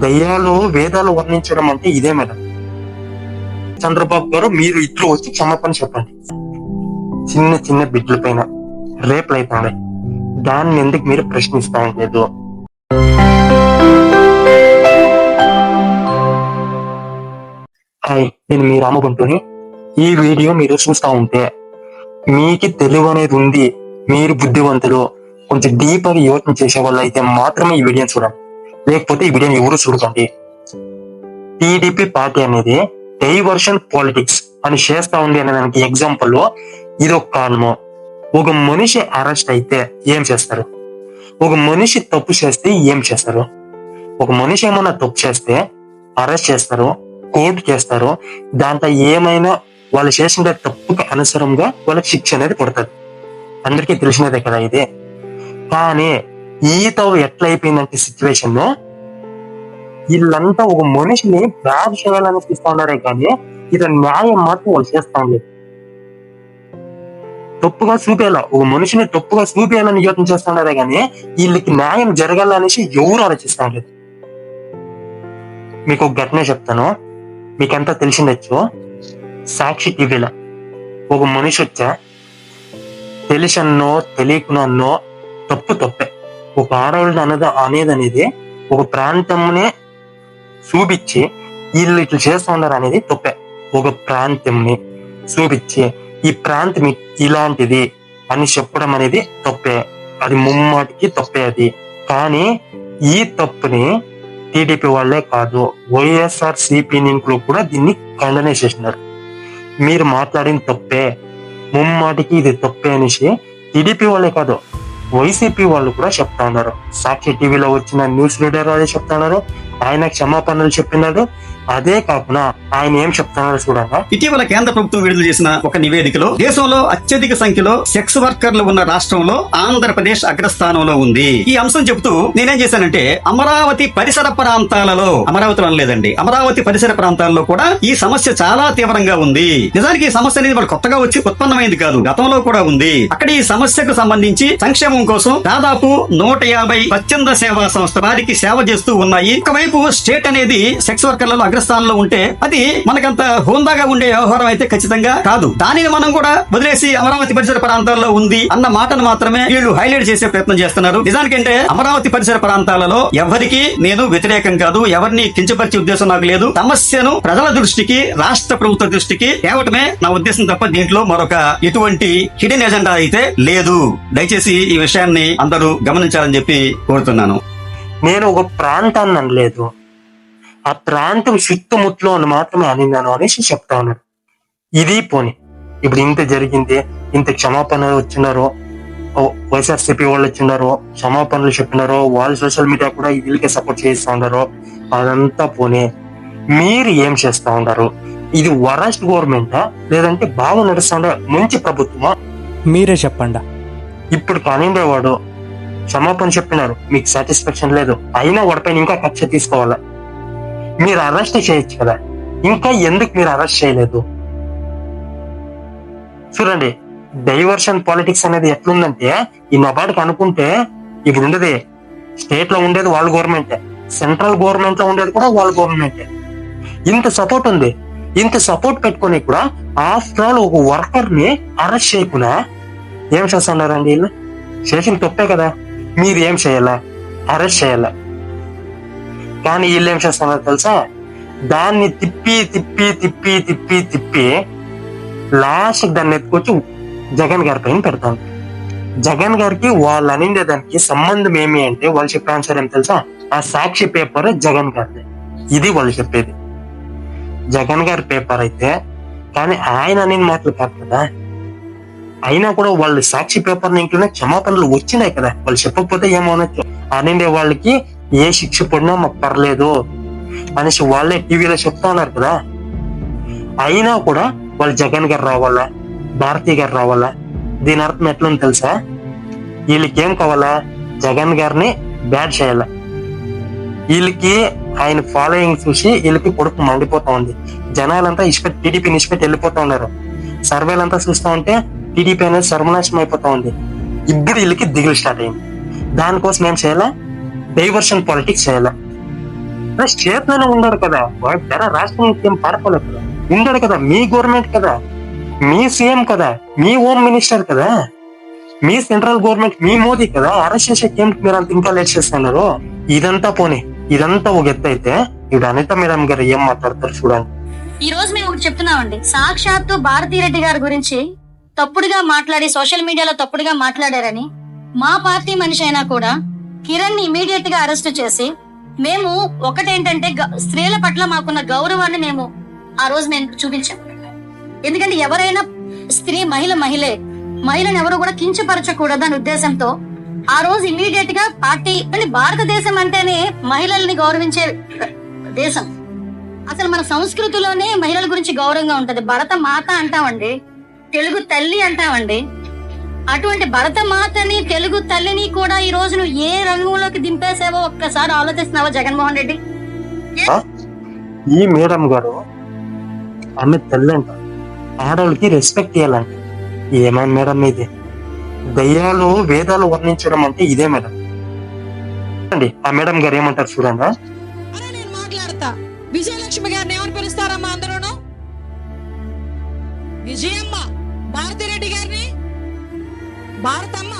దయ్యాలు వేదాలు వర్ణించడం అంటే ఇదే మేడం. చంద్రబాబు గారు మీరు ఇట్లు వచ్చి క్షమాపణ చెప్పండి. చిన్న చిన్న బిడ్డల పైన రేపులు అయిపోయినాయి. దాన్ని ఎందుకు మీరు ప్రశ్నిస్తా ఉండలేదు హాయ్ నేను మీ రామగుంటుని. ఈ వీడియో మీరు చూస్తా ఉంటే మీకు తెలివి అనేది ఉంది. మీరు బుద్ధివంతులు. కొంచెం డీప్ యోచన చేసే వాళ్ళు అయితే మాత్రమే ఈ వీడియోని చూడండి. లేకపోతే ఈ వీడియోని ఎవరు చూడకండి. టీడీపీ పార్టీ అనేది డైవర్షన్ పాలిటిక్స్ అని చేస్తా ఉంది అనే దానికి ఎగ్జాంపుల్ ఇది ఒక కారణము. ఒక మనిషి అరెస్ట్ అయితే ఏం చేస్తారు? ఒక మనిషి తప్పు చేస్తే ఏం చేస్తారు? ఒక మనిషి ఏమైనా తప్పు చేస్తే అరెస్ట్ చేస్తారు కోర్టు చేస్తారు దాంట్లో ఏమైనా వాళ్ళు చేసిన తప్పుకి అనుసరంగా వాళ్ళకి శిక్ష అనేది పడుతుంది అందరికీ తెలిసినదే కదా ఇది. కానీ ఈత ఎట్లయిపోయిందంటే సిచ్యువేషన్ వీళ్ళంతా ఒక మనిషిని బ్యాడ్ చేయాలని చూస్తున్నారే కానీ ఇది న్యాయం మాత్రం వాళ్ళు చేస్తా ఉండలేదు తప్పుగా చూపేలా ఒక మనిషిని తప్పుగా చూపేయాలని యోచన చేస్తున్నారే కానీ వీళ్ళకి న్యాయం జరగాలనేసి ఎవరు ఆలోచిస్తా మీకు ఒక ఘటన చెప్తాను. మీకంతా తెలిసిండొచ్చు? సాక్షి టీవీలో ఒక మనిషి వచ్చా తెలిసన్నో తెలియకునన్నో తప్పు తప్పే. ఒక ఆడవాళ్ళు అన్నది అనేది అనేది ఒక ప్రాంతంనే చూపించి వీళ్ళు ఇట్లా చేస్తూ ఉన్నారు అనేది తప్పే. ఒక ప్రాంతంని చూపించి ఈ ప్రాంతం ఇలాంటిది అని చెప్పడం అనేది తప్పే. అది ముమ్మాటికి తప్పే అది. కానీ ఈ తప్పుని టీడీపీ వాళ్ళే కాదు వైఎస్ఆర్ సిపి నింకులు కూడా దీన్ని ఖండనే చేసినారు. మీరు మాట్లాడిన తప్పే. ముమ్మాటికి ఇది తప్పే అనేసి టీడీపీ వాళ్ళే కాదు వైసీపీ వాళ్ళు కూడా చెప్తా ఉన్నారు. సాక్షి టీవీలో వచ్చిన న్యూస్ రీడర్ అదే చెప్తా ఉన్నారు. ఆయన క్షమాపణలు చెప్పినారు అదే కాకుండా ఆయన ఏం చెప్తున్నారు చూడండి. ఇటీవల కేంద్ర ప్రభుత్వం విడుదల చేసిన ఒక నివేదికలో దేశంలో అత్యధిక సంఖ్యలో సెక్స్ వర్కర్లు ఉన్న రాష్ట్రంలో ఆంధ్రప్రదేశ్ అగ్రస్థానంలో ఉంది. ఈ అంశం చెబుతూ నేనేం చేశానంటే అమరావతి పరిసర ప్రాంతాలలో అమరావతి అనలేదండి అమరావతి పరిసర ప్రాంతాల్లో కూడా ఈ సమస్య చాలా తీవ్రంగా ఉంది. నిజానికి ఈ సమస్య అనేది వాళ్ళు కొత్తగా వచ్చి ఉత్పన్నమైంది కాదు గతంలో కూడా ఉంది. అక్కడ ఈ సమస్యకు సంబంధించి సంక్షేమం కోసం దాదాపు నూట యాభై స్వచ్ఛంద సేవా సంస్థ వారికి సేవ చేస్తూ ఉన్నాయి. ఒకవైపు స్టేట్ అనేది సెక్స్ వర్కర్లలో అగ్రస్థానంలో ఉంటే అది మనకంత హోందాగా ఉండే వ్యవహారం అయితే ఖచ్చితంగా కాదు. దానిని మనం కూడా వదిలేసి అమరావతి పరిసర ప్రాంతాల్లో ఉంది అన్న మాటను మాత్రమే వీళ్ళు హైలైట్ చేసే ప్రయత్నం చేస్తున్నారు. నిజానికంటే అమరావతి పరిసర ప్రాంతాలలో ఎవరికి నేను వ్యతిరేకం కాదు ఎవరిని కించపరిచే ఉద్దేశం నాకు లేదు. సమస్యను ప్రజల దృష్టికి రాష్ట్ర ప్రభుత్వ దృష్టికి తేవటమే నా ఉద్దేశం తప్ప దీంట్లో మరొక ఎటువంటి హిడెన్ ఎజెండా అయితే లేదు. దయచేసి ఈ విషయాన్ని అందరూ గమనించాలని చెప్పి కోరుతున్నాను. నేను ఒక ప్రాంతాన్ని అనలేదు. ఆ ప్రాంతం చుట్టుముట్లో అని మాత్రమే అనిన్నాను అనేసి చెప్తా ఉన్నాడు. ఇది పోని. ఇప్పుడు ఇంత జరిగింది ఇంత క్షమాపణలు వచ్చినారు వైఎస్ఆర్సీపీ వాళ్ళు వచ్చినారు క్షమాపణలు చెప్పినారు వాళ్ళు సోషల్ మీడియా కూడా వీళ్ళకే సపోర్ట్ చేస్తా ఉన్నారు అదంతా పోనీ. మీరు ఏం చేస్తా ఉన్నారు? ఇది వరస్ట్ గవర్నమెంటా? లేదంటే బాగా నడుస్తా ఉండే మంచి ప్రభుత్వమా? మీరే చెప్పండి. ఇప్పుడు కానిండేవాడు క్షమాపణ చెప్పినారు మీకు సాటిస్ఫాక్షన్ లేదు. అయినా వాడిపైన ఇంకా కక్ష తీసుకోవాలా? మీరు అరెస్ట్ చేయొచ్చు కదా. ఇంకా ఎందుకు మీరు అరెస్ట్ చేయలేదు? చూడండి డైవర్షన్ పాలిటిక్స్ అనేది ఎట్లుందంటే ఈ నబార్డుకి అనుకుంటే ఇప్పుడు ఉండేది స్టేట్లో ఉండేది వాళ్ళ గవర్నమెంటే సెంట్రల్ గవర్నమెంట్లో ఉండేది కూడా వాళ్ళ గవర్నమెంటే. ఇంత సపోర్ట్ ఉంది. ఇంత సపోర్ట్ పెట్టుకొని కూడా ఆఫ్టర్ ఆల్ ఒక వర్కర్ని అరెస్ట్ చేయకుండా ఏం చేస్తున్నారండి వీళ్ళు? చేసిన తప్పే కదా. మీరు ఏం చేయాలా? అరెస్ట్ చేయాలా? కానీ వీళ్ళు ఏం చేస్తున్నారు తెలుసా? దాన్ని తిప్పి తిప్పి తిప్పి తిప్పి తిప్పి లాస్ట్ దాన్ని ఎత్తుకొచ్చి జగన్ గారి పైన పెడతాను. జగన్ గారికి వాళ్ళు అనిండే దానికి సంబంధం ఏమి అంటే వాళ్ళు చెప్పే ఆన్సర్ ఏం తెలుసా? ఆ సాక్షి పేపర్ జగన్ గారిది. ఇది వాళ్ళు చెప్పేది. జగన్ గారి పేపర్ అయితే కానీ ఆయన అనేది మాటలు కాదు కదా. అయినా కూడా వాళ్ళు సాక్షి పేపర్ ఇంట్లోనే క్షమాపణలు వచ్చినాయి కదా? వాళ్ళు చెప్పకపోతే ఏమనొచ్చు అనిండే వాళ్ళకి ఏ శిక్ష పడినా మాకు పర్లేదు అనేసి వాళ్ళే టీవీలో చెప్తా ఉన్నారు కదా. అయినా కూడా వాళ్ళు జగన్ గారు రావాలా? భారతీ గారు రావాలా? దీని అర్థం ఎట్లని తెలుసా? వీళ్ళకి ఏం కావాలా? జగన్ గారిని బ్యాడ్ చేయాలా? వీళ్ళకి ఆయన ఫాలోయింగ్ చూసి వీళ్ళకి కొడుకు మండిపోతా ఉంది. జనాలంతా ఇష్టపెట్టి టీడీపీని ఇష్టపెట్టి వెళ్ళిపోతా ఉన్నారు. సర్వేలంతా చూస్తా ఉంటే టీడీపీ అనేది సర్వనాశనం అయిపోతా ఉంది. ఇప్పుడు వీళ్ళకి దిగులు స్టార్ట్ అయింది. దానికోసం ఏం చేయాలా? డైవర్షన్ పాలిటిక్స్ చేయాలా స్టేట్లోనే ఉన్నాడు కదా. వాడు ధర రాష్ట్రానికి ఏం పారిపోలేదు కదా. ఉన్నాడు కదా మీ గవర్నమెంట్ కదా. మీ సీఎం కదా. మీ హోమ్ మినిస్టర్ కదా. మీ సెంట్రల్ గవర్నమెంట్ మీ మోదీ కదా. అరెస్ట్ చేసే ఏం మీరు అంత ఇంకా లేట్ చేస్తున్నారు. ఇదంతా పోనీ. ఇదంతా ఒక ఎత్తు అయితే ఇప్పుడు అనిత మేడం గారు ఏం మాట్లాడతారు చూడండి. ఈ రోజు మేము ఒకటి చెప్తున్నామండి. సాక్షాత్తు భారతీ రెడ్డి గారి గురించి తప్పుడుగా మాట్లాడి సోషల్ మీడియాలో తప్పుడుగా మాట్లాడారని మా పార్టీ మనిషి అయినా కూడా కిరణ్ని ఇమీడియట్గా అరెస్ట్ చేసి మేము ఒకటేంటంటే గ- స్త్రీల పట్ల మాకున్న గౌరవాన్ని మేము ఆ రోజు మేము చూపించాం. ఎందుకంటే ఎవరైనా స్త్రీ మహిళ మహిళే మహిళను ఎవరు కూడా కించపరచకూడదు అనే ఉద్దేశంతో ఆ రోజు ఇమీడియట్గా పార్టీ అంటే భారతదేశం అంటేనే మహిళల్ని గౌరవించే దేశం. అసలు మన సంస్కృతిలోనే మహిళల గురించి గౌరవంగా ఉంటది. భరత మాత అంటామండి తెలుగు తల్లి అంటామండి అటువంటి భరత మాతని తెలుగు తల్లిని కూడా ఈ రోజు నువ్వు ఏ రంగంలోకి దింపేసావో ఒక్కసారి ఆలోచిస్తున్నావా జగన్మోహన్ రెడ్డి? ఈ మేడం గారు ఆమె తెల్లంట. ఆడవాళ్ళకి రెస్పెక్ట్ ఇవ్వాలంట ఏమని మేడం ఇది దయ్యాలు వేదాలు వర్ణించడం అంటే ఇదే మేడం. అండి ఆ మేడం గారు ఏమంటారు చూడండి. అరే నేను మాట్లాడతా. విజయలక్ష్మి గారిని ఏమని పిలుస్తారమ్మా అందరూను విజయమ్మ భారతిరెడ్డి గారిని? భారతమ్మ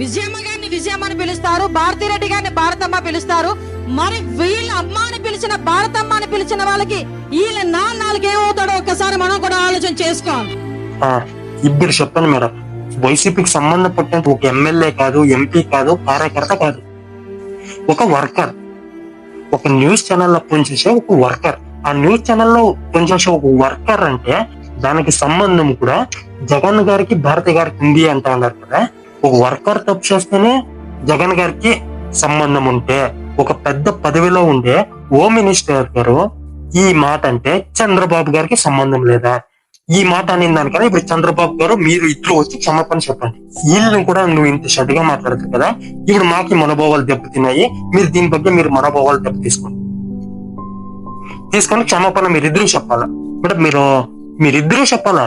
విజయమ్మ గారిని విజయమ్మ అని పిలుస్తారు భారతిరెడ్డి గారిని భారతమ్మ పిలుస్తారు. మరి వీళ్ళ అమ్మ అని పిలిచిన భారతమ్మ అని పిలిచిన వాళ్ళకి వీళ్ళ నాన్నలకి ఏమవుతాడో ఒక్కసారి మనం కూడా ఆలోచన చేసుకోవాలి. ఇప్పుడు చెప్పండి మేడం. వైసీపీకి సంబంధం పట్టిన ఒక ఎమ్మెల్యే కాదు ఎంపీ కాదు కార్యకర్త కాదు. ఒక వర్కర్ ఒక న్యూస్ ఛానల్లో పనిచేసే ఒక వర్కర్. ఆ న్యూస్ ఛానల్లో పనిచేసే ఒక వర్కర్ అంటే దానికి సంబంధం కూడా జగన్ గారికి భారతి గారికి ఉంది అంటా ఉన్నారు కదా ఒక వర్కర్ తప్పు చేస్తేనే జగన్ గారికి సంబంధం ఉంటే ఒక పెద్ద పదవిలో ఉండే హోమ్ మినిస్టర్ గారు ఈ మాట అంటే చంద్రబాబు గారికి సంబంధం లేదా ఈ మాట అనింది దాని కదా ఇప్పుడు చంద్రబాబు గారు మీరు ఇట్లు వచ్చి క్షమాపణ చెప్పండి వీళ్ళని కూడా నువ్వు ఇంత షడ్గా మాట్లాడతావు కదా ఇప్పుడు మాకి మనోభావాలు దెబ్బతిన్నాయి మీరు దీని ಬಗ್ಗೆ మీరు మనోభావాలు దెబ్బ తీసుకోండి తీసుకొని క్షమాపణ మీరిద్దరూ చెప్పాలా మేడం మీరు మీరిద్దరూ చెప్పాలా?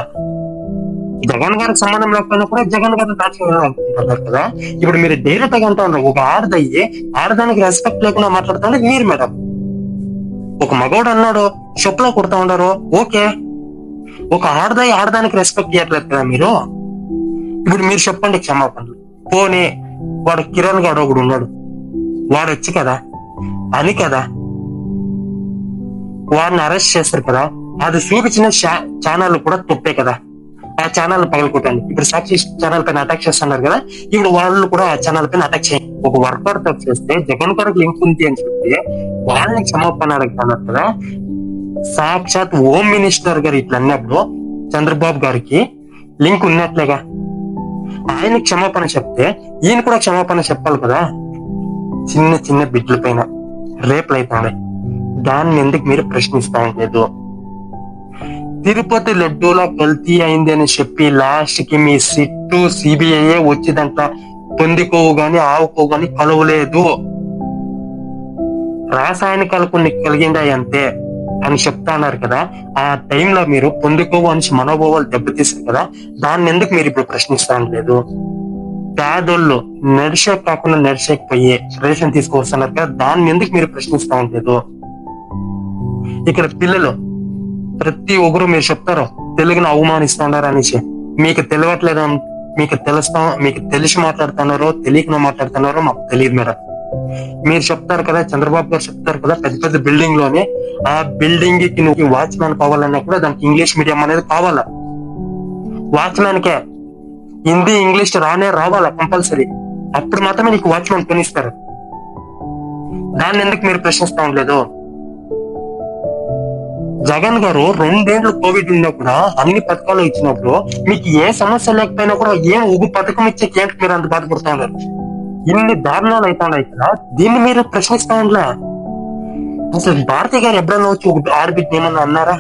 జగన్ గారికి సంబంధం లేకపోయినా కూడా జగన్ గారిని దాచుకుంటున్నారు కదా? ఇప్పుడు మీరు డైరెక్ట్గా అంటా ఉన్నారు ఒక ఆడదయ్యి ఆడదానికి రెస్పెక్ట్ లేకుండా మాట్లాడుతున్నారు మీరు మేడం. ఒక మగవాడు అన్నాడు చెప్పులో కొడతా ఉన్నారు ఓకే. ఒక ఆడదాయి ఆడదానికి రెస్పెక్ట్ చేయట్లేదు కదా మీరు? ఇప్పుడు మీరు చెప్పండి క్షమాపణలు. పోనీ వాడు కిరణ్ గాడు ఒకడు ఉన్నాడు. వాడు వచ్చి కదా? అని కదా? వాడిని అరెస్ట్ చేస్తారు కదా? అది చూపించిన ఛానల్ కూడా తప్పే కదా. ఆ ఛానల్ పగలకొట్టండి ఇప్పుడు సాక్షి ఛానల్ పైన అటాక్ చేస్తున్నారు కదా ఇప్పుడు వాళ్ళు కూడా ఆ ఛానల్ పైన అటాక్ చేయండి. ఒక వర్కర్ తప్పు చేస్తే జగన్ కొరకు లింక్ ఉంది అని చెప్పి వాళ్ళని క్షమాపణ అడుగుతున్నారు కదా. సాక్షాత్ హోమ్ మినిస్టర్ గారు ఇట్లా అన్నప్పుడు చంద్రబాబు గారికి లింక్ ఉన్నట్లేగా. ఆయన క్షమాపణ చెప్తే ఈయన కూడా క్షమాపణ చెప్పాలి కదా. చిన్న చిన్న బిడ్డల పైన రేపులు అవుతున్నాయి దాన్ని ఎందుకు మీరు ప్రశ్నిస్తా లేదు తిరుపతి లడ్డూలా కల్తీ అయింది అని చెప్పి లాస్ట్కి మీ సిట్టు సిబిఐ వచ్చిందంట. దాంట్లో పొందికోవు గాని ఆవుకోవు గాని కలవలేదు. రాసాయనికాలు కొన్ని కలిగిందాయి అంతే అని చెప్తాన్నారు కదా. ఆ టైంలో మీరు పొందుకోవు అని మనోభావాలు దెబ్బతీసారు కదా. దాన్ని ఎందుకు మీరు ఇప్పుడు ప్రశ్నిస్తాను లేదు? పేదోళ్ళు నడిచే కాకుండా నడిచేకపోయే రేషన్ తీసుకొస్తున్నారు కదా. దాన్ని ఎందుకు మీరు ప్రశ్నిస్తా ఉండలేదు ఇక్కడ పిల్లలు ప్రతి ఒక్కరు మీరు చెప్తారు తెలుగును అవమానిస్తున్నారు అనేసి మీకు తెలియట్లేదు మీకు తెలుస్తా మీకు తెలిసి మాట్లాడుతున్నారో తెలియకుండా మాట్లాడుతున్నారో మాకు తెలియదు మేడం. మీరు చెప్తారు కదా చంద్రబాబు గారు చెప్తారు కదా పెద్ద పెద్ద బిల్డింగ్లోనే ఆ బిల్డింగ్కి నువ్వు వాచ్మెన్ కావాలన్నా కూడా దానికి ఇంగ్లీష్ మీడియం అనేది కావాలా? వాచ్మెన్ కే హిందీ ఇంగ్లీష్ రానే రావాలా కంపల్సరీ? అప్పుడు మాత్రమే నీకు వాచ్మెన్ కొనిస్తారు. దాన్ని ఎందుకు మీరు ప్రశ్నిస్తా ఉండలేదు? జగన్ గారు రెండేళ్ళు కోవిడ్ ఉన్నప్పుడు అన్ని పథకాలు ఇచ్చినప్పుడు మీకు ఏ సమస్య లేకపోయినా కూడా ఏం ఉగు పథకం ఇచ్చే కేంద్ర మీరు అంత బాధపడుతూ ఉన్నారు ఇన్ని దారుణాలు అవుతున్నాయి కదా దీన్ని మీరు ప్రశ్నిస్తా ఉండలే అసలు భారతి గారు ఎప్పుడన్నా వచ్చి ఒక ఆడబిడ్డ ఏమన్నా అన్నారా?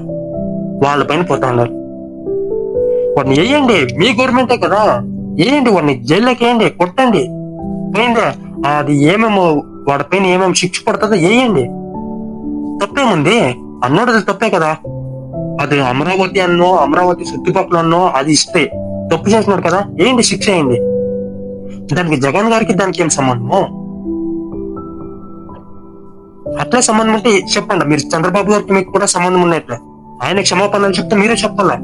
వాళ్ళ పైన పోతా ఉన్నారు వాడిని వేయండి మీ గవర్నమెంటే కదా. వేయండి వాడిని జైల్లోకి వేయండి కొట్టండి. పోయిందే? అది ఏమేమో వాడి పైన ఏమేమి శిక్ష పడుతుందో వేయండి తప్పేముంది? అన్నోడు తప్పే కదా. అది అమరావతి అన్నో అమరావతి చుట్టుపక్కల అన్నో అది ఇస్తే తప్పు చేసినాడు కదా. ఏంటి శిక్ష అయింది దానికి జగన్ గారికి దానికి ఏం సంబంధము? అట్లా సంబంధం ఉంటే చెప్పండి. మీరు చంద్రబాబు గారికి మీకు కూడా సంబంధం ఉన్నట్లే ఆయన క్షమాపణలు చెప్తే మీరే చెప్పాలా?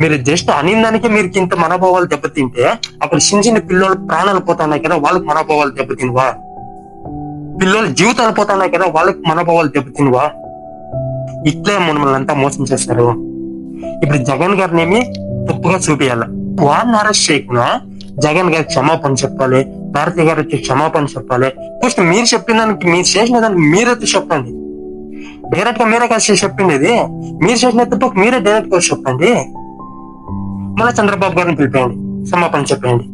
మీరు జస్ట్ అనిందానికి మీరు ఇంత మనోభావాలు దెబ్బతింటే అక్కడ చిన్న చిన్న పిల్లలు ప్రాణాలు పోతున్నాయి కదా వాళ్ళకి మనోభావాలు దెబ్బతినవా? పిల్లల జీవితాలు పోతున్నాయి కదా వాళ్ళకి మనోభావాలు దెబ్బతినవా? ఇట్లే మనల్ని అంతా మోసం చేస్తారు. ఇప్పుడు జగన్ గారిని ఏమి తప్పుగా చూపించాలి వారిని అరెస్ట్ చేయకుండా జగన్ గారు క్షమాపణ చెప్పాలి భారతి వచ్చి క్షమాపణ చెప్పాలి. ఫస్ట్ మీరు చెప్పిన దానికి మీరు చేసిన దానికి మీరైతే చెప్పండి. డైరెక్ట్గా మీరే కలిసి చెప్పింది ఇది మీరు చేసిన తప్పకు మీరే డైరెక్ట్గా చెప్పండి. మళ్ళీ చంద్రబాబు గారిని పిలిపేయండి. క్షమాపణ చెప్పండి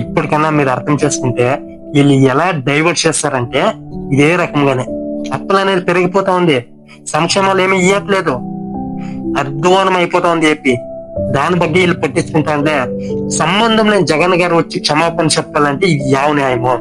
ఇప్పటికన్నా మీరు అర్థం చేసుకుంటే వీళ్ళు ఎలా డైవర్ట్ చేస్తారంటే ఇదే రకంగానే. అప్పులు అనేది పెరిగిపోతా ఉంది. సంక్షేమాలు ఏమి ఇవ్వట్లేదు అర్ధవానం అయిపోతా ఉంది చెప్పి దాని బట్టి వీళ్ళు పట్టించుకుంటా అంటే సంబంధం లేని జగన్ గారు వచ్చి క్షమాపణ చెప్పాలంటే ఇది యావ న్యాయమో.